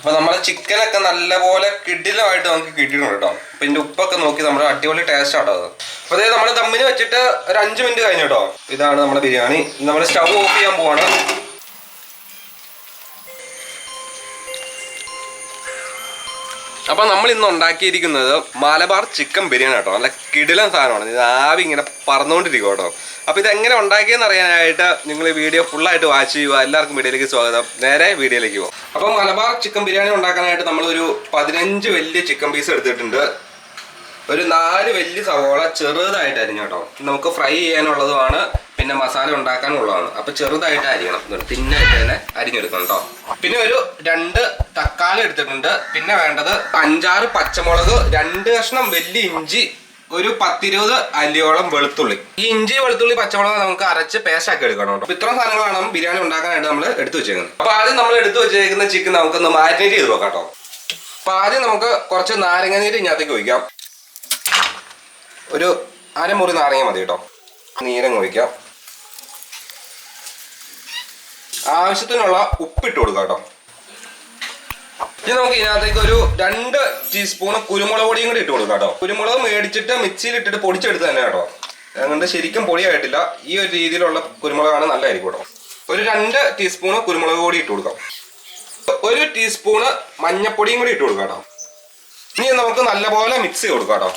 അപ്പൊ നമ്മളെ ചിക്കനൊക്കെ നല്ലപോലെ കിടിലമായിട്ട് നമുക്ക് കിട്ടിയിട്ടുണ്ട് കേട്ടോ. അപ്പൊ ഇതിന്റെ ഉപ്പൊക്കെ നോക്കി നമ്മുടെ അടിപൊളി ടേസ്റ്റ് ആട്ടോ അത്. അപ്പൊ അതായത് നമ്മൾ ദമ്മിന് വെച്ചിട്ട് ഒരു അഞ്ച് മിനിറ്റ് കഴിഞ്ഞു കേട്ടോ. ഇതാണ് നമ്മുടെ ബിരിയാണി. നമ്മൾ സ്റ്റവ് ഓഫ് ചെയ്യാൻ പോവാണ്. അപ്പൊ നമ്മൾ ഇന്ന് ഉണ്ടാക്കിയിരിക്കുന്നത് മലബാർ ചിക്കൻ ബിരിയാണി കേട്ടോ. നല്ല കിടിലൻ സാധനമാണ്. ഇത് ആവി ഇങ്ങനെ പറന്നുകൊണ്ടിരിക്കും കേട്ടോ. അപ്പൊ ഇതെങ്ങനെ ഉണ്ടാക്കിയെന്ന് അറിയാനായിട്ട് നിങ്ങൾ ഈ വീഡിയോ ഫുള്ളായിട്ട് വാച്ച് ചെയ്യുക. എല്ലാവർക്കും വീഡിയോയിലേക്ക് സ്വാഗതം. നേരെ വീഡിയോയിലേക്ക് പോകും അപ്പോൾ മലബാർ ചിക്കൻ ബിരിയാണി ഉണ്ടാക്കാനായിട്ട് നമ്മളൊരു പതിനഞ്ച് വലിയ ചിക്കൻ പീസ് എടുത്തിട്ടുണ്ട്. ഒരു നാല് വലിയ സവോള ചെറുതായിട്ട് അരിഞ്ഞു കേട്ടോ. നമുക്ക് ഫ്രൈ ചെയ്യാനുള്ളതുമാണ്. പിന്നെ മസാല ഉണ്ടാക്കാനുള്ളതാണ്. അപ്പൊ ചെറുതായിട്ട് അരിയണം. തിന്നായിട്ട് തന്നെ അരിഞ്ഞെടുക്കണം കേട്ടോ. പിന്നെ ഒരു രണ്ട് തക്കാളി എടുത്തിട്ടുണ്ട്. പിന്നെ വേണ്ടത് അഞ്ചാറ് പച്ചമുളക് രണ്ട് കഷ്ണം വലിയ ഇഞ്ചി ഒരു പത്തിരുപത് അല്ലിയോളം വെളുത്തുള്ളി. ഈ ഇഞ്ചി വെളുത്തുള്ളി പച്ചമുളക് നമുക്ക് അരച്ച് പേസ്റ്റ് ആക്കി എടുക്കണം കേട്ടോ. ഇത്രയും സാധനങ്ങളാണ് ബിരിയാണി ഉണ്ടാക്കാനായിട്ട് നമ്മൾ എടുത്തു വെച്ചേക്കുന്നത്. അപ്പൊ ആദ്യം നമ്മൾ എടുത്തു വെച്ചേക്കുന്ന ചിക്കൻ നമുക്കൊന്ന് മാരിനേറ്റ് ചെയ്ത് നോക്കാം കേട്ടോ. അപ്പൊ ആദ്യം നമുക്ക് കുറച്ച് നാരങ്ങ നീര് ഇതിനകത്തേക്ക് ഒഴിക്കാം. ഒരു അരമുറി നാരങ്ങ മതി കേട്ടോ. നീരങ്ങ് ഒഴിക്കാം. ആവശ്യത്തിനുള്ള ഉപ്പിട്ട് കൊടുക്കാം കേട്ടോ. ഇനി നമുക്ക് ഇതിനകത്തേക്ക് ഒരു രണ്ട് ടീസ്പൂൺ കുരുമുളക് പൊടിയും കൂടി ഇട്ട് കൊടുക്കാം കേട്ടോ. കുരുമുളക് മേടിച്ചിട്ട് മിക്സിയിൽ ഇട്ടിട്ട് പൊടിച്ചെടുത്ത് തന്നെ കേട്ടോ. അതുകൊണ്ട് ശരിക്കും പൊടിയായിട്ടില്ല. ഈ ഒരു രീതിയിലുള്ള കുരുമുളകാണ് നല്ലതായിരിക്കും കേട്ടോ. ഒരു രണ്ട് ടീസ്പൂൺ കുരുമുളക് പൊടി ഇട്ട് കൊടുക്കാം. ഒരു ടീസ്പൂണ് മഞ്ഞപ്പൊടിയും കൂടി ഇട്ട് കൊടുക്കാം കേട്ടോ. ഇനി നമുക്ക് നല്ലപോലെ മിക്സ് ചെയ്ത് കൊടുക്കാം കേട്ടോ.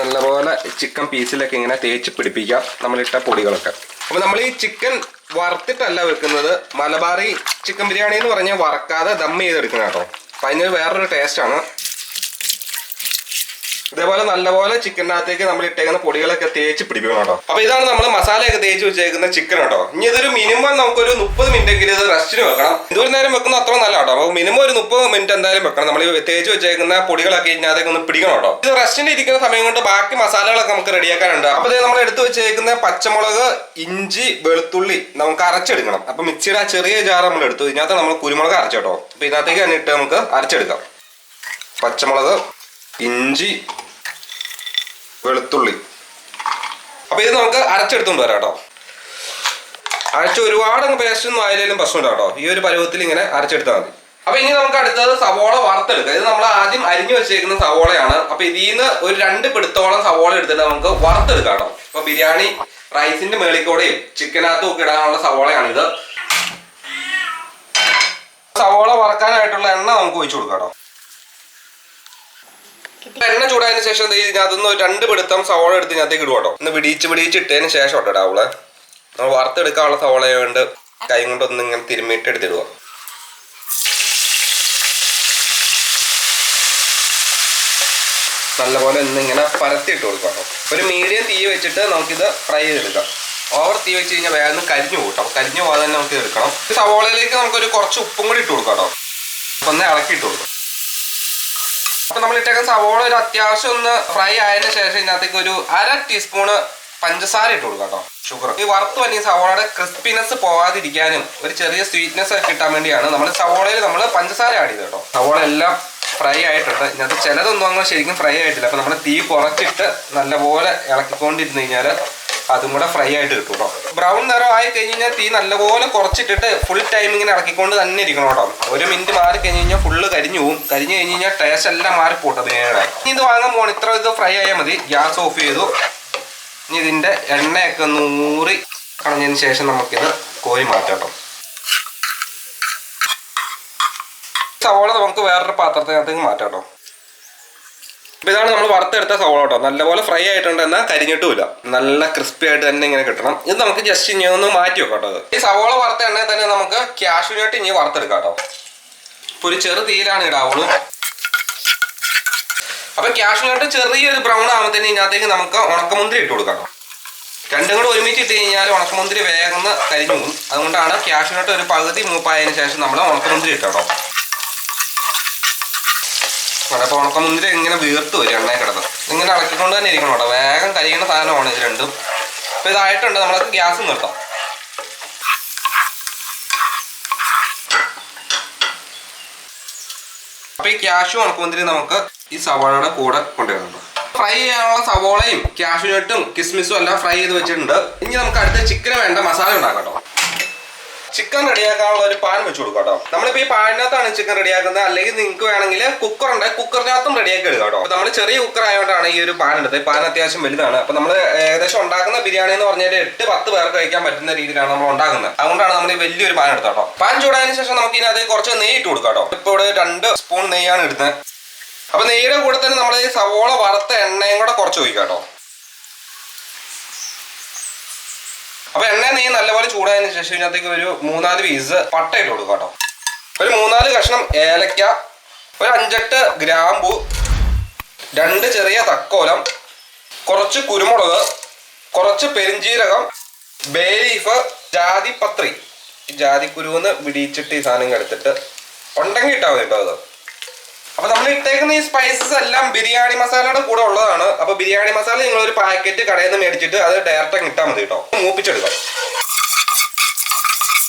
നല്ലപോലെ ചിക്കൻ പീസിലൊക്കെ ഇങ്ങനെ തേച്ച് പിടിപ്പിക്കാം. നമ്മളിട്ട പൊടികളൊക്കെ. അപ്പൊ നമ്മൾ ഈ ചിക്കൻ വറുത്തിട്ടല്ല വെക്കുന്നത്. മലബാറി ചിക്കൻ ബിരിയാണി എന്ന് പറഞ്ഞാൽ വറക്കാതെ ദം ചെയ്തെടുക്കുന്ന കേട്ടോ. അപ്പൊ അതിന് വേറൊരു ടേസ്റ്റ് ആണ്. ഇതേപോലെ നല്ലപോലെ ചിക്കനകത്തേക്ക് നമ്മൾ ഇട്ടേക്കുന്ന പൊടികളൊക്കെ തേച്ച് പിടിപ്പിക്കണം കേട്ടോ. അപ്പൊ ഇതാണ് നമ്മൾ മസാലയൊക്കെ തേച്ച് വെച്ചേക്കുന്ന ചിക്കൻ കേട്ടോ. ഇനി ഇതൊരു മിനിമം നമുക്കൊരു മുപ്പത് മിനിറ്റ് എങ്കിലും ഇത് റെസ്റ്റിന് വെക്കണം. ഇതൊരു നേരം വെക്കുന്ന അത്ര നല്ല കേട്ടോ. അപ്പൊ മിനിമം ഒരു മുപ്പത് മിനിറ്റ് എന്തായാലും വെക്കണം. നമ്മൾ തേച്ച് വെച്ചേക്കുന്ന പൊടികളൊക്കെ ഇതിനകത്തേക്ക് ഒന്ന് പിടിക്കണം കേട്ടോ. ഇത് റെസ്റ്റിന് ഇരിക്കുന്ന സമയം കൊണ്ട് ബാക്കി മസാലകളൊക്കെ നമുക്ക് റെഡിയാക്കാനുണ്ട് അപ്പൊ ഇത് നമ്മൾ എടുത്തു വെച്ചേക്കുന്ന പച്ചമുളക് ഇഞ്ചി വെളുത്തുള്ളി നമുക്ക് അരച്ചെടുക്കണം. അപ്പൊ മിക്സിയുടെ ചെറിയ ജാർ നമ്മൾ എടുത്തു. ഇതിനകത്ത് നമ്മൾ കുരുമുളക് അരച്ചോട്ടോ അപ്പൊ ഇതിനകത്തേക്ക് തന്നെ ഇട്ട് നമുക്ക് അരച്ചെടുക്കാം. പച്ചമുളക് ഇഞ്ചി വെളുത്തുള്ളി. അപ്പൊ ഇത് നമുക്ക് അരച്ചെടുത്തുകൊണ്ട് വരാം കേട്ടോ അരച്ച് ഒരുപാട് പേസ്റ്റ് ഒന്നും ആയാലും പ്രശ്നമില്ല കേട്ടോ. ഈ ഒരു പരുവത്തിൽ ഇങ്ങനെ അരച്ചെടുത്താൽ മതി. അപ്പൊ ഇനി നമുക്ക് അടുത്തത് സവോള വറുത്തെടുക്കുക ഇത് നമ്മൾ ആദ്യം അരിഞ്ഞു വെച്ചേക്കുന്ന സവോളയാണ്. അപ്പൊ ഇതിൽ നിന്ന് ഒരു രണ്ട് പിടുത്തോളം സവോള എടുത്തിട്ട് നമുക്ക് വറുത്തെടുക്കാം കേട്ടോ. അപ്പൊ ബിരിയാണി റൈസിന്റെ മേളിക്കൂടെയും ചിക്കനകത്തും ഒക്കെ ഇടാനുള്ള സവോളയാണിത്. സവോള വറക്കാനായിട്ടുള്ള എണ്ണ നമുക്ക് ഒഴിച്ചു കൊടുക്കാം കേട്ടോ. ഇപ്പൊ എണ്ണ ചൂടായതിനു ശേഷം ഒരു രണ്ട് പിടുത്തം സവോള എടുത്ത് ഇതിനകത്തേക്ക് ഇടുക കേട്ടോ. ഒന്ന് പിടിച്ച് പിടിച്ചിട്ടതിന് ശേഷം കേട്ടോ അവളെ. നമ്മൾ വറുത്തെടുക്കാനുള്ള സവോള കൊണ്ട് കൈ കൊണ്ടൊന്ന് ഇങ്ങനെ തിരുമ്മിയിട്ട് എടുത്തിടുക നല്ലപോലെ ഒന്നിങ്ങനെ പരത്തിയിട്ട് കൊടുക്കാം ഒരു മീഡിയം തീ വെച്ചിട്ട് നമുക്കിത് ഫ്രൈ ചെയ്തെടുക്കാം. ഓവർ തീ വെച്ച് കഴിഞ്ഞാൽ വേഗം കരിഞ്ഞു കേട്ടോ. കരിഞ്ഞു പോകാതെ തന്നെ നമുക്ക് എടുക്കണം. സവോളയിലേക്ക് നമുക്കൊരു കുറച്ച് ഉപ്പും കൂടി ഇട്ട് കൊടുക്കാം കേട്ടോ. ഒന്ന് ഇളക്കി ഇട്ട് കൊടുക്കാം. അപ്പൊ നമ്മൾ ഇട്ടേക്കുന്ന സവോള ഒരു അത്യാവശ്യം ഒന്ന് ഫ്രൈ ആയതിനു ശേഷം ഇതിനകത്തേക്ക് ഒരു അര ടീസ്പൂണ് പഞ്ചസാര ഇട്ട് കൊടുക്കാം കേട്ടോ. ഷുഗർ ഈ വറുത്ത് വലിയ സവോളയുടെ ക്രിസ്പിനെസ് പോകാതിരിക്കാനും ഒരു ചെറിയ സ്വീറ്റ്നെസ് ഒക്കെ കിട്ടാൻ വേണ്ടിയാണ് നമ്മൾ സവോളയിൽ നമ്മൾ പഞ്ചസാര ആഡ് ചെയ്ത് കേട്ടോ. സവോള എല്ലാം ഫ്രൈ ആയിട്ടുണ്ട്. ഇതിനകത്ത് ചിലതൊന്നും അങ്ങനെ ശരിക്കും ഫ്രൈ ആയിട്ടില്ല. അപ്പൊ നമ്മൾ തീ കുറച്ചിട്ട് നല്ലപോലെ ഇളക്കിക്കൊണ്ടിരുന്നു കഴിഞ്ഞാൽ അതും കൂടെ ഫ്രൈ ആയിട്ട് കിട്ടും കേട്ടോ ബ്രൗൺ നിറം ആയി കഴിഞ്ഞ് കഴിഞ്ഞാൽ തീ നല്ലപോലെ കുറച്ചിട്ടിട്ട് ഫുൾ ടൈം ഇങ്ങനെ ഇറക്കിക്കൊണ്ട് തന്നെ ഇരിക്കണം കേട്ടോ ഒരു മിനിറ്റ് മാറി കഴിഞ്ഞ് കഴിഞ്ഞാൽ ഫുള്ള് കരിഞ്ഞു പോകും കരിഞ്ഞു കഴിഞ്ഞ് കഴിഞ്ഞാൽ ടേസ്റ്റ് എല്ലാം മാറിപ്പോട്ടെ പോട്ടത് ഇനി ഇത് വാങ്ങാൻ പോകണം ഇത്ര ഇത് ഫ്രൈ ആയാൽ മതി. ഗ്യാസ് ഓഫ് ചെയ്തു. ഇനി ഇതിന്റെ എണ്ണയൊക്കെ നൂറി കളഞ്ഞതിന് ശേഷം നമുക്കിത് കോരി മാറ്റാം കേട്ടോ സവോള നമുക്ക് വേറൊരു പാത്രത്തിനകത്തേക്ക് മാറ്റാം കേട്ടോ അപ്പൊ ഇതാണ് നമ്മൾ വറുത്തെടുത്ത സവോള കേട്ടോ. നല്ലപോലെ ഫ്രൈ ആയിട്ടുണ്ട് എന്നാൽ കരിഞ്ഞിട്ടുമില്ല. നല്ല ക്രിസ്പി ആയിട്ട് തന്നെ ഇങ്ങനെ കിട്ടണം. ഇത് നമുക്ക് ജസ്റ്റ് ഇനി ഒന്ന് മാറ്റി വെക്കട്ടോ കേട്ടോ ഈ സവോള വറുത്ത എണ്ണ തന്നെ നമുക്ക് ക്യാഷ്യൂനട്ട് ഇനി വറുത്തെടുക്കാം കേട്ടോ. ഒരു ചെറു തീയിലാണ് ഇടാവുള്ളൂ അപ്പൊ ക്യാഷ്യൂനട്ട് ചെറിയൊരു ബ്രൗൺ ആകുമ്പോഴത്തേന് ഇതിനകത്തേക്ക് നമുക്ക് ഉണക്കമുന്തിരി ഇട്ട് കൊടുക്കാം. രണ്ടും കൂടെ ഒരുമിച്ച് ഇട്ട് കഴിഞ്ഞാൽ ഉണക്കമുന്തിരി വേഗം കരിഞ്ഞു അതുകൊണ്ടാണ് ക്യാഷ്യൂനട്ട് ഒരു പകുതി മൂപ്പായതിനു ശേഷം നമ്മൾ ഉണക്കമുന്തിരി ഇട്ടോ കേട്ടോ ഉണക്ക ഉണക്കമുന്തിരി ഇങ്ങനെ വീർത്ത് വരും എണ്ണ കിടന്ന്. ഇങ്ങനെ ഇളക്കിക്കൊണ്ട് തന്നെ ഇരിക്കണം കേട്ടോ. വേഗം കരിയുന്ന സാധനമാണ് ഇത് രണ്ടും. അപ്പൊ ഇതായിട്ടുണ്ട്. നമ്മളത് ഗ്യാസ് നിർത്താം. അപ്പോൾ ഈ ക്യാഷു ഉണക്കമുന്തിരി നമുക്ക് ഈ സവാളയുടെ കൂടെ കൊണ്ടുവരുന്നുണ്ട് ഫ്രൈ ചെയ്യാനുള്ള സവോളയും കാഷ്യൂനട്ടും കിസ്മിസും എല്ലാം ഫ്രൈ ചെയ്ത് വെച്ചിട്ടുണ്ട്. ഇനി നമുക്ക് അടുത്ത ചിക്കന് വേണ്ട മസാല ഉണ്ടാക്കാം കേട്ടോ. ചിക്കൻ റെഡിയാക്കാനുള്ള ഒരു പാൻ വെച്ച് കൊടുക്കാം കേട്ടോ നമ്മളിപ്പോ ഈ പാനിനകത്താണ് ചിക്കൻ റെഡിയാക്കുന്നത് അല്ലെങ്കിൽ നിങ്ങൾക്ക് വേണമെങ്കിൽ കുക്കർ ഉണ്ട്. കുക്കറിനകത്തും റെഡിയാക്കി എടുക്കാം കേട്ടോ നമ്മൾ ചെറിയ കുക്കർ ആയതുകൊണ്ടാണ് ഈ ഒരു പാൻ എടുത്തത്. പാൻ അത്യാവശ്യം വലുതാണ്. അപ്പൊ നമ്മൾ ഏകദേശം ഉണ്ടാക്കുന്ന ബിരിയാണി എന്ന് പറഞ്ഞാൽ എട്ട് പത്ത് പേർക്ക് കഴിക്കാൻ പറ്റുന്ന രീതിയിലാണ് നമ്മൾ ഉണ്ടാക്കുന്നത്. അതുകൊണ്ടാണ് നമ്മൾ ഈ വലിയൊരു പാൻ എടുത്തത് കേട്ടോ പാൻ ചൂടായതിനു ശേഷം നമുക്ക് ഇതിനകത്ത് കുറച്ച് നെയ്യ് ഇട്ട് കൊടുക്കാം കേട്ടോ ഇപ്പോൾ ഇവിടെ രണ്ട് സ്പൂൺ നെയ്യാണ് എടുത്തത് അപ്പൊ നെയ്യുടെ കൂടെ തന്നെ നമ്മൾ ഈ സവോള വറുത്ത എണ്ണയും കൂടെ കുറച്ച് ഒഴിക്കാം കേട്ടോ അപ്പൊ എണ്ണ നെയ്യ് നല്ലപോലെ ചൂടായതിനു ശേഷം ഇതിനകത്തേക്ക് ഒരു മൂന്നാൽ പീസ് പട്ട ഇട്ട് കൊടുക്കാം കേട്ടോ. ഒരു മൂന്നാൽ കഷ്ണം ഏലക്ക ഒരു അഞ്ചെട്ട് ഗ്രാമ്പു രണ്ട് ചെറിയ തക്കോലം കുറച്ച് കുരുമുളക് കുറച്ച് പെരിഞ്ചീരകം ബേ ലീഫ് ജാതിപത്രി. കുരുവെന്ന് വിടിയിച്ചിട്ട് ഈ സാധനം എടുത്തിട്ട് ഉണ്ടെങ്കിൽ ഇട്ടാൽ മതി കേട്ടോ അത്. അപ്പൊ നമ്മൾ ഇട്ടേക്കുന്ന ഈ സ്പൈസസ് എല്ലാം ബിരിയാണി മസാലയുടെ കൂടെ ഉള്ളതാണ്. അപ്പൊ ബിരിയാണി മസാല നിങ്ങൾ ഒരു പാക്കറ്റ് കടയിൽ നിന്ന് മേടിച്ചിട്ട് അത് ഡയറക്റ്റ് അങ്ങ് ഇട്ടാൽ മതി കേട്ടോ മൂപ്പിച്ചെടുക്കാം.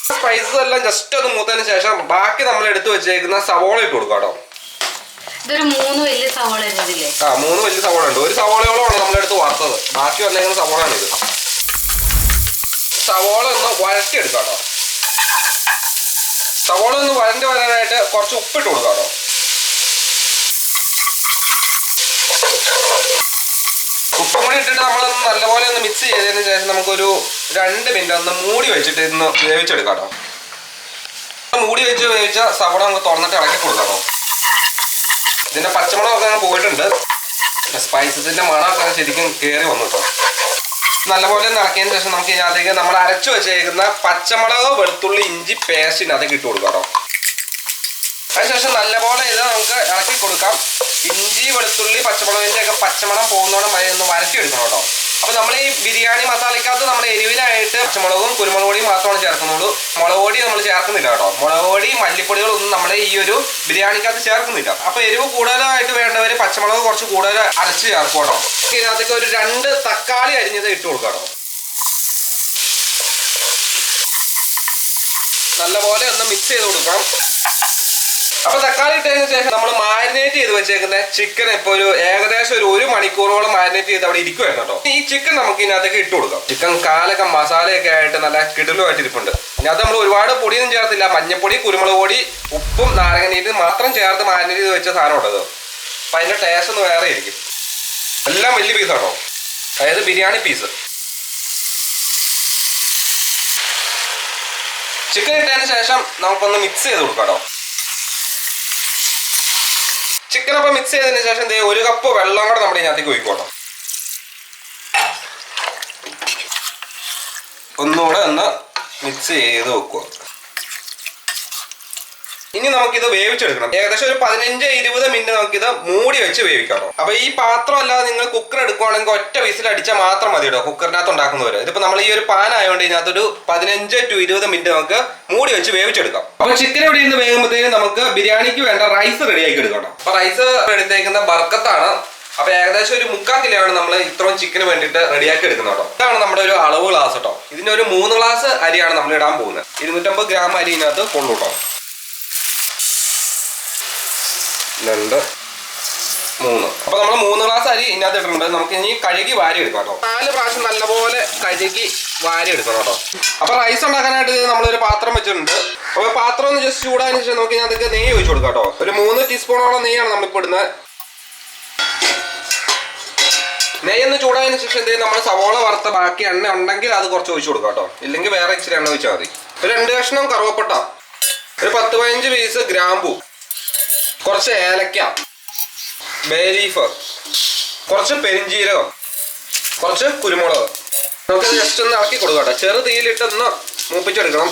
സ്പൈസസ് എല്ലാം ജസ്റ്റ് ഒന്ന് മൂത്തതിന് ശേഷം ബാക്കി നമ്മൾ എടുത്തു വെച്ചേക്കുന്ന സവോള ഇട്ട് കൊടുക്കാം കേട്ടോ ഇതൊരു മൂന്ന് വലിയ സവാള ആ മൂന്ന് വലിയ സവോള ഉണ്ട്. ഒരു സവോളയോളമാണ് നമ്മളെടുത്ത് വറുത്തത്. ബാക്കി വന്നേക്കുന്ന സവോളയാണ് ഇത്. സവോള ഒന്ന് വഴറ്റിയെടുക്കാം കേട്ടോ സവോള ഒന്ന് വഴണ്ടി വരാനായിട്ട് കുറച്ച് ഉപ്പിട്ട് കൊടുക്കാം കേട്ടോ ഉപ്പും ഇട്ടിട്ട് നമ്മളൊന്ന് നല്ലപോലെ ഒന്ന് മിക്സ് ചെയ്തതിന് ശേഷം നമുക്കൊരു രണ്ട് മിനിറ്റ് ഒന്ന് മൂടി വെച്ചിട്ട് ഇന്ന് വേവിച്ചെടുക്കാം കേട്ടോ. മൂടി വെച്ച് വേവിച്ച സവട നമുക്ക് തുറന്നിട്ട് ഇളക്കി കൊടുക്കാം ഇതിന്റെ പച്ചമുളകൊക്കെ അങ്ങ് പോയിട്ടുണ്ട്. സ്പൈസസിന്റെ മണമൊക്കെ ശരിക്കും കയറി വന്നു നല്ലപോലെ ഒന്ന് ഇളക്കിയതിന് ശേഷം നമുക്ക് ഇതിനകത്തേക്ക് നമ്മൾ അരച്ചു വെച്ചേക്കുന്ന പച്ചമുളക് വെളുത്തുള്ളി ഇഞ്ചി പേസ്റ്റ് ഇതിനകത്തേക്ക് ഇട്ട് കൊടുക്കാം കേട്ടോ. അതിനുശേഷം നല്ലപോലെ ഇത് നമുക്ക് ഇളക്കി കൊടുക്കാം. ഇഞ്ചി വെളുത്തുള്ളി പച്ചമുളകിന്റെ ഒക്കെ പച്ചമണം മഴ ഒന്ന് വരട്ടി എടുക്കണം കേട്ടോ. അപ്പൊ നമ്മൾ ഈ ബിരിയാണി മസാലക്കകത്ത് നമ്മൾ എരിവിനായിട്ട് പച്ചമുളകും കുരുമുളക് പൊടിയും മാത്രമാണ് ചേർക്കുന്നുള്ളൂ. മുളക് പൊടി നമ്മൾ ചേർക്കുന്നില്ല കേട്ടോ. മുളക് പൊടി മല്ലിപ്പൊടികളൊന്നും നമ്മൾ ഈ ഒരു ബിരിയാണിക്കകത്ത് ചേർക്കുന്നില്ല. അപ്പോൾ എരിവ് കൂടുതലായിട്ട് വേണ്ടവർ പച്ചമുളക് കുറച്ച് കൂടുതൽ അരച്ച് ചേർക്കും കേട്ടോ. ഇതിനകത്തേക്ക് ഒരു രണ്ട് തക്കാളി അരിഞ്ഞത് ഇട്ട് കൊടുക്കാം കേട്ടോ. നല്ലപോലെ ഒന്ന് മിക്സ് ചെയ്ത് കൊടുക്കണം. അപ്പൊ തക്കാളി ഇട്ടതിന് ശേഷം നമ്മൾ മാരിനേറ്റ് ചെയ്ത് വെച്ചേക്കുന്ന ചിക്കൻ ഇപ്പൊ ഒരു ഏകദേശം ഒരു ഒരു മണിക്കൂറോളം മാരിനേറ്റ് ചെയ്ത് അവിടെ ഇരിക്കുവായിരുന്നു കേട്ടോ. ഈ ചിക്കൻ നമുക്ക് ഇതിനകത്തേക്ക് ഇട്ട് കൊടുക്കാം. ചിക്കൻ കാലൊക്കെ മസാലയൊക്കെ ആയിട്ട് നല്ല കിടലുമായിട്ട് ഇരിപ്പുണ്ട് ഇതിനകത്ത് നമ്മൾ ഒരുപാട് പൊടിയൊന്നും ചേർത്തില്ല. മഞ്ഞപ്പൊടി കുരുമുളക് പൊടി ഉപ്പും നാരങ്ങനീരും മാത്രം ചേർത്ത് മാരിനേറ്റ് ചെയ്ത് വെച്ച സാധനം ഉണ്ടത് അപ്പൊ അതിന്റെ ടേസ്റ്റ് ഒന്ന് വേറെ ആയിരിക്കും. എല്ലാം വലിയ പീസാണോ അതായത് ബിരിയാണി പീസ് ചിക്കൻ ഇട്ടതിന് ശേഷം നമുക്കൊന്ന് മിക്സ് ചെയ്ത് കൊടുക്കാം കേട്ടോ. ചിക്കൻ അപ്പം മിക്സ് ചെയ്തതിന് ശേഷം ദേ ഒരു കപ്പ് വെള്ളം കൂടെ നമ്മുടെ ഇതിനകത്തേക്ക് ഒഴിക്കോട്ടോ ഒന്നുകൂടെ ഒന്ന് മിക്സ് ചെയ്ത് വെക്കുക ഇനി നമുക്കിത് വേവിച്ചെടുക്കണം. ഏകദേശം ഒരു പതിനഞ്ച് ഇരുപത് മിനിറ്റ് നമുക്കിത് മൂടി വെച്ച് വേവിക്കാം അപ്പൊ ഈ പാത്രം അല്ലാതെ നിങ്ങൾ കുക്കർ എടുക്കുവാണെങ്കിൽ ഒറ്റ വിസിൽ അടിച്ചാൽ മാത്രം മതി കേട്ടോ കുക്കറിനകത്ത് ഉണ്ടാക്കുന്നവര്. ഇതിപ്പോ നമ്മൾ ഈ ഒരു പാൻ ആയതുകൊണ്ട് ഇതിനകത്തൊരു പതിനഞ്ച് ടു ഇരുപത് മിനിറ്റ് നമുക്ക് മൂടി വെച്ച് വേവിച്ചെടുക്കാം. അപ്പൊ ചിക്കൻ ഇവിടെ ഇരുന്ന് വേകുമ്പോഴത്തേക്കും നമുക്ക് ബിരിയാണിക്ക് വേണ്ട റൈസ് റെഡിയാക്കി എടുക്കണം അപ്പൊ റൈസ് എടുത്തേക്കുന്ന ബർക്കത്താണ്. അപ്പൊ ഏകദേശം ഒരു മുക്കാൽ കിലോയാണ് നമ്മൾ ഇത്രയും ചിക്കന് വേണ്ടിയിട്ട് റെഡിയാക്കി എടുക്കുന്നത് കേട്ടോ. ഇതാണ് നമ്മുടെ ഒരു അളവ് ഗ്ലാസ് കേട്ടോ. ഇതിന്റെ ഒരു മൂന്ന് ഗ്ലാസ് അരിയാണ് നമ്മൾ ഇടാൻ പോകുന്നത്. ഇരുന്നൂറ്റമ്പത് ഗ്രാം അരി ഇതിനകത്ത് കൊള്ളു കേട്ടോ രണ്ട് മൂന്ന്. അപ്പൊ നമ്മൾ മൂന്ന് ഗ്ലാസ് അരി ഇതിനകത്ത് ഇട്ടിട്ടുണ്ട് നമുക്ക് ഇനി കഴുകി വാരി എടുക്കാം കേട്ടോ. നാല് പ്രാവശ്യം നല്ലപോലെ കഴുകി വാരി എടുക്കണം കേട്ടോ. അപ്പൊ റൈസ് ഉണ്ടാക്കാനായിട്ട് നമ്മളൊരു പാത്രം വെച്ചിട്ടുണ്ട്. അപ്പൊ പാത്രം ഒന്ന് ജസ്റ്റ് ചൂടാതിന് ശേഷം നമുക്ക് ഇതിനകത്തേക്ക് നെയ്യ് ഒഴിച്ചു കൊടുക്കാം കേട്ടോ. ഒരു മൂന്ന് ടീസ്പൂണോളം നെയ്യാണ് നമ്മളിപ്പോൾ ഇടുന്നത്. നെയ്യ് ഒന്ന് ചൂടായതിനു ശേഷം എന്തെങ്കിലും നമ്മൾ സവോള വറുത്ത ബാക്കി എണ്ണ ഉണ്ടെങ്കിൽ അത് കുറച്ച് ഒഴിച്ചു കൊടുക്കാം കേട്ടോ. ഇല്ലെങ്കിൽ വേറെ ഇച്ചിരി എണ്ണ ഒഴിച്ചാൽ മതി. ഒരു രണ്ട് കഷ്ണം കറുവപ്പട്ട. ഒരു പത്ത് പതിനഞ്ച് പീസ് ഗ്രാമ്പു. കുറച്ച് ഏലക്ക ബേ ലീഫ് കുറച്ച് പെരിഞ്ചീരകം കുറച്ച് കുരുമുളക്. നമുക്ക് ജസ്റ്റ് ഒന്ന് ഇളക്കി കൊടുക്കാം കേട്ടോ. ചെറു തീയിലിട്ടൊന്ന് മൂപ്പിച്ചെടുക്കണം.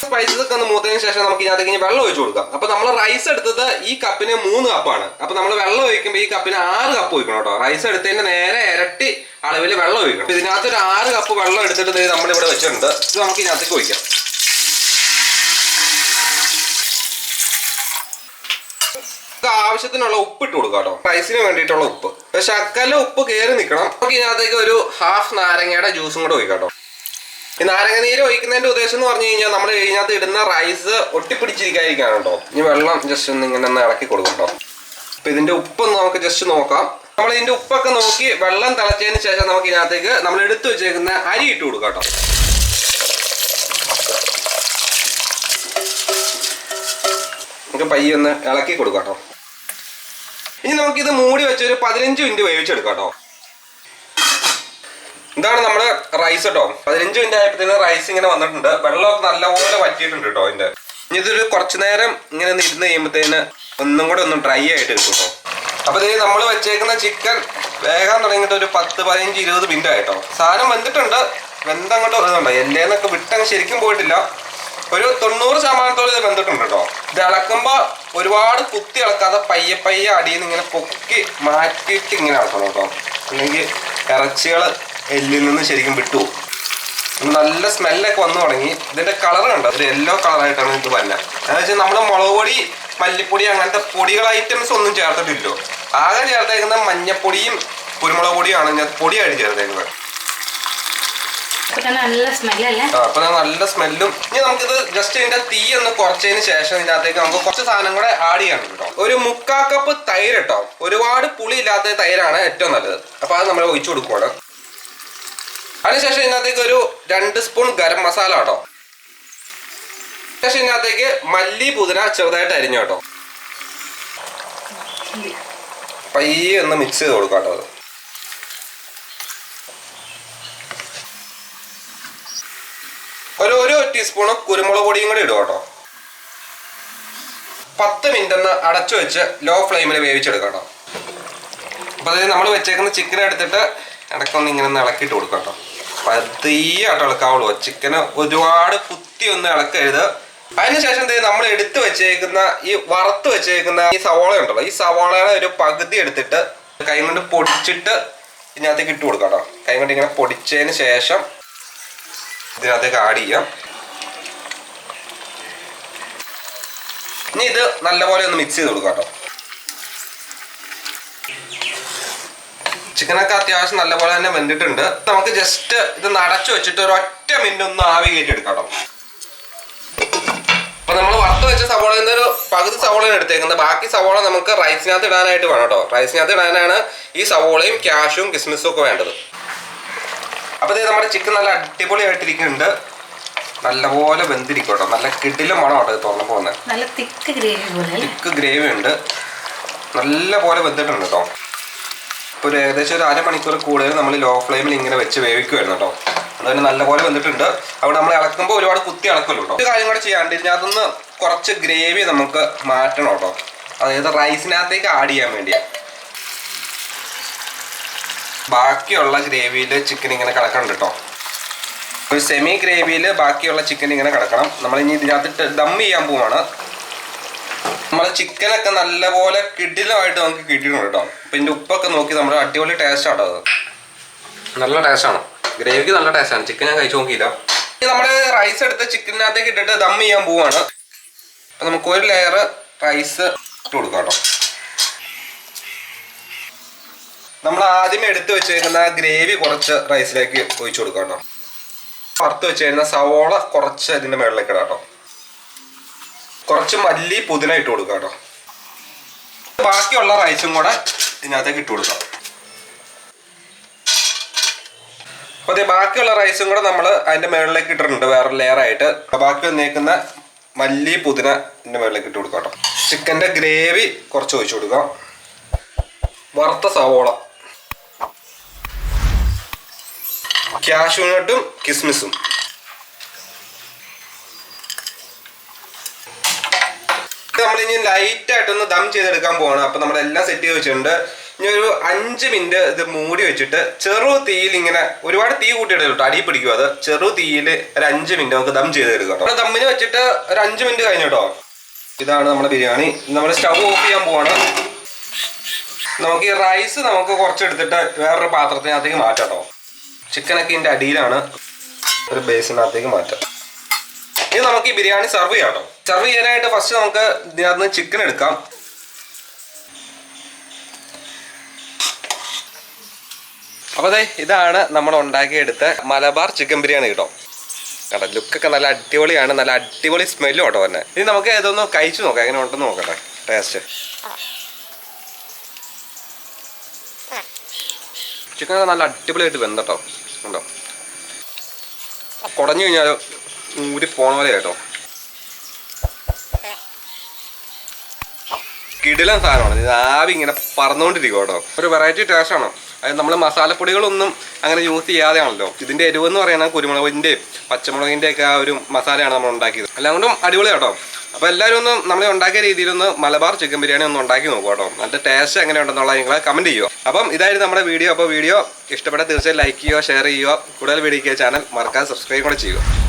സ്പൈസസ് ഒക്കെ ഒന്ന് മൂത്തതിന് ശേഷം നമുക്ക് ഇതിനകത്തേക്ക് ഇനി വെള്ളം ഒഴിച്ചു കൊടുക്കാം. അപ്പൊ നമ്മൾ റൈസ് എടുത്തത് ഈ കപ്പിന് മൂന്ന് കപ്പാണ് അപ്പൊ നമ്മൾ വെള്ളം ഒഴിക്കുമ്പോൾ ഈ കപ്പിന് ആറ് കപ്പ് ഒഴിക്കണം കേട്ടോ. റൈസ് എടുത്തതിന്റെ നേരെ ഇരട്ടി അളവിൽ വെള്ളം ഒഴിക്കണം. ഇതിനകത്ത് ഒരു ആറ് കപ്പ് വെള്ളം എടുത്തിട്ട് നമ്മളിവിടെ വെച്ചിട്ടുണ്ട്. ഇത് നമുക്ക് ഇതിനകത്തേക്ക് ഒഴിക്കാം. ഇത് ആവശ്യത്തിനുള്ള ഉപ്പ് ഇട്ട് കൊടുക്കുക കേട്ടോ. റൈസിന് വേണ്ടിയിട്ടുള്ള ഉപ്പ്. പക്ഷെ ഉപ്പ് കയറി നിൽക്കണം നമുക്ക് ഇതിനകത്തേക്ക് ഒരു ഹാഫ് നാരങ്ങയുടെ ജ്യൂസും കൂടെ ഒഴിക്കാം കേട്ടോ. ഈ നാരങ്ങ നീര് ഒഴിക്കുന്നതിന്റെ ഉദ്ദേശം എന്ന് പറഞ്ഞു കഴിഞ്ഞാൽ നമ്മൾ ഇതിനകത്ത് ഇടുന്ന റൈസ് ഒട്ടിപ്പിടിച്ചിരിക്കാതിരിക്കാണ് കേട്ടോ. ഇനി വെള്ളം ജസ്റ്റ് ഒന്ന് ഇങ്ങനെ ഒന്ന് ഇളക്കി കൊടുക്കും കേട്ടോ. അപ്പൊ ഇതിന്റെ ഉപ്പൊന്ന് നമുക്ക് ജസ്റ്റ് നോക്കാം. നമ്മൾ ഇതിന്റെ ഉപ്പൊക്കെ നോക്കി വെള്ളം തിളച്ചതിന് ശേഷം നമുക്ക് ഇതിനകത്തേക്ക് നമ്മൾ എടുത്തു വെച്ചേക്കുന്ന അരി ഇട്ട് കൊടുക്കാം കേട്ടോ. നമുക്ക് പയ്യൊന്ന് ഇളക്കി കൊടുക്കാം കേട്ടോ. ഇനി നമുക്കിത് മൂടി വെച്ച് ഒരു പതിനഞ്ച് മിനിറ്റ് വേവിച്ചെടുക്കാം കേട്ടോ. ഇതാണ് നമ്മുടെ റൈസ് കേട്ടോ പതിനഞ്ച് മിനിറ്റ് ആയപ്പോഴത്തേന് റൈസ് ഇങ്ങനെ വന്നിട്ടുണ്ട്. വെള്ളമൊക്കെ നല്ലപോലെ വറ്റിയിട്ടുണ്ട് കേട്ടോ അതിന്റെ ഇനി ഇതൊരു കുറച്ചു നേരം ഇങ്ങനെ ഇരുന്ന് കഴിയുമ്പോഴത്തേന് ഒന്നും കൂടെ ഒന്ന് ഡ്രൈ ആയിട്ട് എടുക്കും അപ്പൊ ഇത് നമ്മൾ വെച്ചേക്കുന്ന ചിക്കൻ വേഗം തുടങ്ങിയിട്ട് ഒരു പത്ത് പതിനഞ്ച് ഇരുപത് മിനിറ്റ് ആയിട്ടോ. സാധനം വെന്തിട്ടുണ്ട്. വെന്തങ്ങോട്ട് വരുന്നുണ്ടോ എല്ലേന്നൊക്കെ വിട്ടങ്ങ് ശരിക്കും പോയിട്ടില്ല. ഒരു തൊണ്ണൂറ് ശതമാനത്തോളം ഇത് വെന്തിട്ടുണ്ട് കേട്ടോ. ഇത് ഇളക്കുമ്പോ ഒരുപാട് കുത്തി ഇളക്കാതെ പയ്യെ പയ്യെ അടിയിൽ നിന്ന് ഇങ്ങനെ പൊക്കി മാറ്റിയിട്ട് ഇങ്ങനെ ഇളക്കണം കേട്ടോ. അല്ലെങ്കിൽ ഇറച്ചികൾ എല്ലിൽ നിന്ന് ശരിക്കും വിട്ടു നല്ല സ്മെല്ലൊക്കെ വന്നു തുടങ്ങി. ഇതിന്റെ കളർ കണ്ടോ? ഒരു യെല്ലോ കളറായിട്ടാണ് ഇത് വരുന്നത് എന്ന് വെച്ചാൽ നമ്മൾ മുളക് പൊടി മല്ലിപ്പൊടി അങ്ങനത്തെ പൊടികൾ ഐറ്റംസ് ഒന്നും ചേർത്തിട്ടില്ലോ ആകെ ചേർത്തേക്കുന്ന മഞ്ഞപ്പൊടിയും കുരുമുളക് പൊടിയാണ് ഞാൻ പൊടിയായിട്ട് ചേർത്തേക്കുന്നത്. നല്ല സ്മെല്ലല്ലേ അപ്പൊ നല്ല സ്മെല്ലും ഇനി നമുക്കിത് ജസ്റ്റ് ഇതിന്റെ തീ ഒന്ന് കുറച്ചതിന് ശേഷം ഇതിനകത്തേക്ക് നമുക്ക് കുറച്ച് സാധനം കൂടെ ആഡ് ചെയ്യണം കേട്ടോ. ഒരു മുക്കാ കപ്പ് തൈര് കേട്ടോ ഒരുപാട് പുളി ഇല്ലാത്ത തൈരാണ് ഏറ്റവും നല്ലത്. അപ്പൊ അത് നമ്മൾ ഒഴിച്ചു കൊടുക്കുവാണ്. അതിനുശേഷം ഇതിനകത്തേക്ക് ഒരു രണ്ട് സ്പൂൺ ഗരം മസാല കേട്ടോ ശേഷം ഇതിനകത്തേക്ക് മല്ലി പുതിന ചെറുതായിട്ട് അരിഞ്ഞു കേട്ടോ. പയ്യെ ഒന്ന് മിക്സ് ചെയ്ത് കൊടുക്കാം കേട്ടോ അത്. ഒരു ഒരു ടീസ്പൂൺ കുരുമുളക് പൊടിയും കൂടി ഇടുക കേട്ടോ. പത്ത് മിനിറ്റ് ഒന്ന് അടച്ചു വെച്ച് ലോ ഫ്ലെയിമിൽ വേവിച്ചെടുക്കാം കേട്ടോ. അപ്പോൾ അതായത് നമ്മൾ വെച്ചേക്കുന്ന ചിക്കൻ എടുത്തിട്ട് ഇടയ്ക്കൊന്ന് ഇങ്ങനെ ഒന്ന് ഇളക്കിയിട്ട് കൊടുക്കാം കേട്ടോ. പതിയായിട്ട് ഇളക്കാവുള്ളൂ. ചിക്കന് ഒരുപാട് കുത്തി ഒന്ന് ഇളക്കരുത്. അതിനുശേഷം ദേ നമ്മൾ എടുത്ത് വെച്ചേക്കുന്ന ഈ വറുത്ത് വെച്ചേക്കുന്ന ഈ സവാള ഉണ്ടല്ലോ ഈ സവാളയുടെ ഒരു പകുതി എടുത്തിട്ട് കൈ കൊണ്ട് പൊടിച്ചിട്ട് ഇതിനകത്തേക്ക് ഇട്ട് കൊടുക്കാം കേട്ടോ. കൈ കൊണ്ട് ഇങ്ങനെ പൊടിച്ചതിന് ശേഷം ഇതിനകത്തേക്ക് ആഡ് ചെയ്യാം. ഇനി ഇത് നല്ലപോലെ ഒന്ന് മിക്സ് ചെയ്ത് കൊടുക്കാം കേട്ടോ. ചിക്കനൊക്കെ അത്യാവശ്യം നല്ലപോലെ തന്നെ വെന്തിട്ടുണ്ട്. നമുക്ക് ജസ്റ്റ് ഇത് നടച്ചു വെച്ചിട്ട് ഒരു ഒറ്റ മിനിറ്റ് ഒന്ന് ആവി കയറ്റി എടുക്കാം അപ്പൊ നമ്മൾ വറുത്ത് വെച്ച സവോള ഒരു പകുതി സവോളയാണ് എടുത്തേക്കുന്നത്. ബാക്കി സവോള നമുക്ക് റൈസിനകത്ത് ഇടാനായിട്ട് വേണം കേട്ടോ. റൈസിനകത്ത് ഇടാനാണ് ഈ സവോളയും ക്യാഷും കിസ്മിസും ഒക്കെ വേണ്ടത്. അപ്പൊ ഇത് നമ്മുടെ ചിക്കൻ നല്ല അടിപൊളിയായിട്ടിരിക്കുന്നുണ്ട്. നല്ലപോലെ വെന്തിരിക്കും കേട്ടോ നല്ല കിടിലും മണം കേട്ടോ ഇത് തുറന്നു പോകുന്നത് നല്ല തിക്ക് ഗ്രേവി പോലെ തിക്ക് ഗ്രേവി ഉണ്ട്. നല്ല പോലെ വെന്തിട്ടുണ്ട് കേട്ടോ ഇപ്പോൾ ഒരു ഏകദേശം ഒരു അരമണിക്കൂർ കൂടുതൽ നമ്മൾ ലോ ഫ്ലെയിമിൽ ഇങ്ങനെ വെച്ച് വേവിക്കുമായിരുന്നു കേട്ടോ അതുകൊണ്ട് നല്ലപോലെ വെന്തിട്ടുണ്ട്. അവിടെ നമ്മൾ ഇളക്കുമ്പോൾ ഒരുപാട് കുത്തി ഇളക്കുമല്ലോ കേട്ടോ ഒരു കാര്യം കൂടെ ചെയ്യാണ്ട് ഇതിനകത്തുനിന്ന് കുറച്ച് ഗ്രേവി നമുക്ക് മാറ്റണം കേട്ടോ അതായത് റൈസിനകത്തേക്ക് ആഡ് ചെയ്യാൻ വേണ്ടിയാണ് ബാക്കിയുള്ള ഗ്രേവിയിൽ ചിക്കൻ ഇങ്ങനെ കിടക്കണം കേട്ടോ ഒരു സെമി ഗ്രേവിയിൽ ബാക്കിയുള്ള ചിക്കൻ ഇങ്ങനെ കിടക്കണം. നമ്മൾ ഇനി ഇതിനകത്തിട്ട് ദം ചെയ്യാൻ പോവാണ്. നമ്മൾ ചിക്കനൊക്കെ നല്ലപോലെ കിടിലമായിട്ട് നമുക്ക് കിട്ടിയിട്ടുണ്ട് കേട്ടോ അപ്പം ഇതിന്റെ ഉപ്പൊക്കെ നോക്കി നമ്മൾ അടിപൊളി ടേസ്റ്റ് ആട്ടോ അത്. നല്ല ടേസ്റ്റാണ് ഗ്രേവിക്ക് നല്ല ടേസ്റ്റാണ് ചിക്കൻ ഞാൻ കഴിച്ചു നോക്കിയില്ല. ഇനി നമ്മുടെ റൈസ് എടുത്ത് ചിക്കനകത്തേക്ക് ഇട്ടിട്ട് ദം ചെയ്യാൻ പോവാണ്. അപ്പം നമുക്ക് ഒരു ലെയർ റൈസ് ഇട്ട് കൊടുക്കാം കേട്ടോ നമ്മൾ ആദ്യം എടുത്തു വെച്ചിരിക്കുന്ന ഗ്രേവി കുറച്ച് റൈസിലേക്ക് ഒഴിച്ചു കൊടുക്കാം കേട്ടോ. വറുത്ത് വെച്ചിരുന്ന സവോള കുറച്ച് ഇതിന്റെ മുകളിലേക്ക് ഇടാം കേട്ടോ. കുറച്ച് മല്ലി പുതിന ഇട്ട് കൊടുക്കാം കേട്ടോ. ബാക്കിയുള്ള റൈസും കൂടെ ഇതിനകത്തേക്ക് ഇട്ട് കൊടുക്കാം. അപ്പൊ അതെ ബാക്കിയുള്ള റൈസും കൂടെ നമ്മൾ അതിന്റെ മുകളിലേക്ക് ഇട്ടിട്ടുണ്ട് വേറെ ലെയറായിട്ട് ബാക്കി വന്നേക്കുന്ന മല്ലി പുതിന ഇതിന്റെ മുകളിലേക്ക് ഇട്ട് കൊടുക്കാം കേട്ടോ. ചിക്കന്റെ ഗ്രേവി കുറച്ച് ഒഴിച്ചു കൊടുക്കാം. വറുത്ത സവോള. ക്യാഷ്യൂനട്ടും കിസ്മിസും. നമ്മളിനി ലൈറ്റ് ആയിട്ടൊന്ന് ദം ചെയ്തെടുക്കാൻ പോവാണ്. അപ്പൊ നമ്മളെല്ലാം സെറ്റ് ചെയ്ത് വെച്ചിട്ടുണ്ട്. ഇനി ഒരു അഞ്ച് മിനിറ്റ് ഇത് മൂടി വെച്ചിട്ട് ചെറു തീയിൽ ഇങ്ങനെ ഒരുപാട് തീ കൂട്ടിയിടല്ലോ കേട്ടോ. അടി പിടിക്കും അത്? ചെറു തീയിൽ ഒരു അഞ്ച് മിനിറ്റ് നമുക്ക് ദം ചെയ്തെടുക്കാം നമ്മുടെ ദമ്മിന് വെച്ചിട്ട് ഒരു അഞ്ച് മിനിറ്റ് കഴിഞ്ഞു കേട്ടോ. ഇതാണ് നമ്മുടെ ബിരിയാണി. നമ്മൾ സ്റ്റവ് ഓഫ് ചെയ്യാൻ പോവാണ്. നമുക്ക് ഈ റൈസ് നമുക്ക് കുറച്ചെടുത്തിട്ട് വേറൊരു പാത്രത്തിനകത്തേക്ക് മാറ്റാം കേട്ടോ. ചിക്കനൊക്കെ ഇതിന്റെ അടിയിലാണ് ഒരു ബേസിനകത്തേക്ക് മാറ്റാം. ഇനി നമുക്ക് ഈ ബിരിയാണി സെർവ് ചെയ്യാം കേട്ടോ സെർവ് ചെയ്യാനായിട്ട് ഫസ്റ്റ് നമുക്ക് ഇതിനകത്ത് ചിക്കൻ എടുക്കാം. അപ്പൊ അതെ ഇതാണ് നമ്മൾ ഉണ്ടാക്കിയെടുത്ത മലബാർ ചിക്കൻ ബിരിയാണി കേട്ടോ കേട്ടോ ലുക്കൊക്കെ നല്ല അടിപൊളിയാണ് നല്ല അടിപൊളി സ്മെല്ലും കേട്ടോ തന്നെ ഇനി നമുക്ക് ഇതൊന്ന് കഴിച്ചു നോക്കാം എങ്ങനെ ഉണ്ടെന്ന് നോക്കട്ടെ ടേസ്റ്റ് ചിക്കൻ നല്ല അടിപൊളിയായിട്ട് വെന്തട്ടോ ഉണ്ടോ? കുടഞ്ഞു കഴിഞ്ഞാൽ ഊരി പോണ പോലെ കേട്ടോ കിടിലൻ സാധനമാണ്. ഇത് ആവി ഇങ്ങനെ പറന്നുകൊണ്ടിരിക്കും കേട്ടോ. ഒരു വെറൈറ്റി ടേസ്റ്റ് ആണ്. അതായത് നമ്മൾ മസാലപ്പൊടികളൊന്നും അങ്ങനെ യൂസ് ചെയ്യാതെയാണല്ലോ. ഇതിന്റെ എരിവെന്ന് പറയുന്നത് കുരുമുളകിന്റെയും പച്ചമുളകിന്റെയൊക്കെ ആ ഒരു മസാലയാണ് നമ്മൾ ഉണ്ടാക്കിയത്. എല്ലാം കൊണ്ടും അടിപൊളി കേട്ടോ അപ്പോൾ എല്ലാവരും ഒന്ന് നമ്മൾ ഉണ്ടാക്കിയ രീതിയിലൊന്ന് മലബാർ ചിക്കൻ ബിരിയാണി ഒന്ന് ഉണ്ടാക്കി നോക്കുക കേട്ടോ. നല്ല ടേസ്റ്റ് എങ്ങനെ ഉണ്ടെന്നുള്ള നിങ്ങൾ കമന്റ് ചെയ്യുക. അപ്പം ഇതായിരുന്നു നമ്മുടെ വീഡിയോ അപ്പോൾ വീഡിയോ ഇഷ്ടപ്പെട്ട തീർച്ചയായും ലൈക്ക് ചെയ്യുക ഷെയർ ചെയ്യുക. കൂടുതൽ വീഡിയോയ്ക്ക് ചാനൽ മറക്കാതെ സബ്സ്ക്രൈബ് കൂടെ ചെയ്യുക.